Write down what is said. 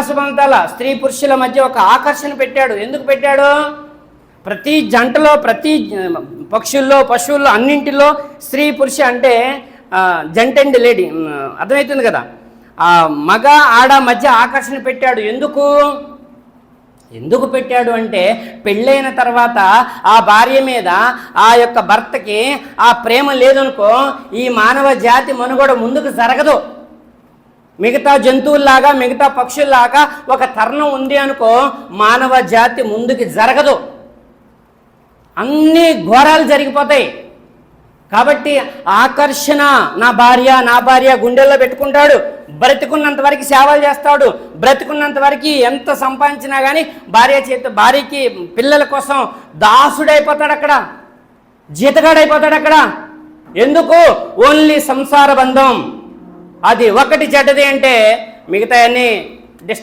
సుబంతాల స్త్రీ పురుషుల మధ్య ఒక ఆకర్షణ పెట్టాడు. ఎందుకు పెట్టాడు? ప్రతి జంటలో ప్రతి పక్షుల్లో పశువుల్లో అన్నింటిలో స్త్రీ పురుష అంటే జంట అండ్ లేడీ. అర్థమవుతుంది కదా? ఆ మగ ఆడ మధ్య ఆకర్షణ పెట్టాడు. ఎందుకు? ఎందుకు పెట్టాడు అంటే పెళ్ళైన తర్వాత ఆ భార్య మీద ఆ యొక్క భర్తకి ఆ ప్రేమ లేదనుకో ఈ మానవ జాతి మనుగడ ముందుకు జరగదు. మిగతా జంతువుల్లాగా మిగతా పక్షుల్లాగా ఒక తరుణం ఉంది అనుకో మానవ జాతి ముందుకు జరగదు. అన్ని ఘోరాలు జరిగిపోతాయి. కాబట్టి ఆకర్షణ నా భార్య నా భార్య గుండెల్లో పెట్టుకుంటాడు. బ్రతికున్నంత వరకు సేవలు చేస్తాడు. బ్రతికున్నంత వరకు ఎంత సంపాదించినా కానీ భార్య చేత భార్యకి పిల్లల కోసం దాసుడైపోతాడు అక్కడ. జీతగాడైపోతాడు అక్కడ. ఎందుకు? ఓన్లీ సంసార బంధం. అది ఒకటి చెడ్డది అంటే మిగతా అన్ని డిస్టర్బ్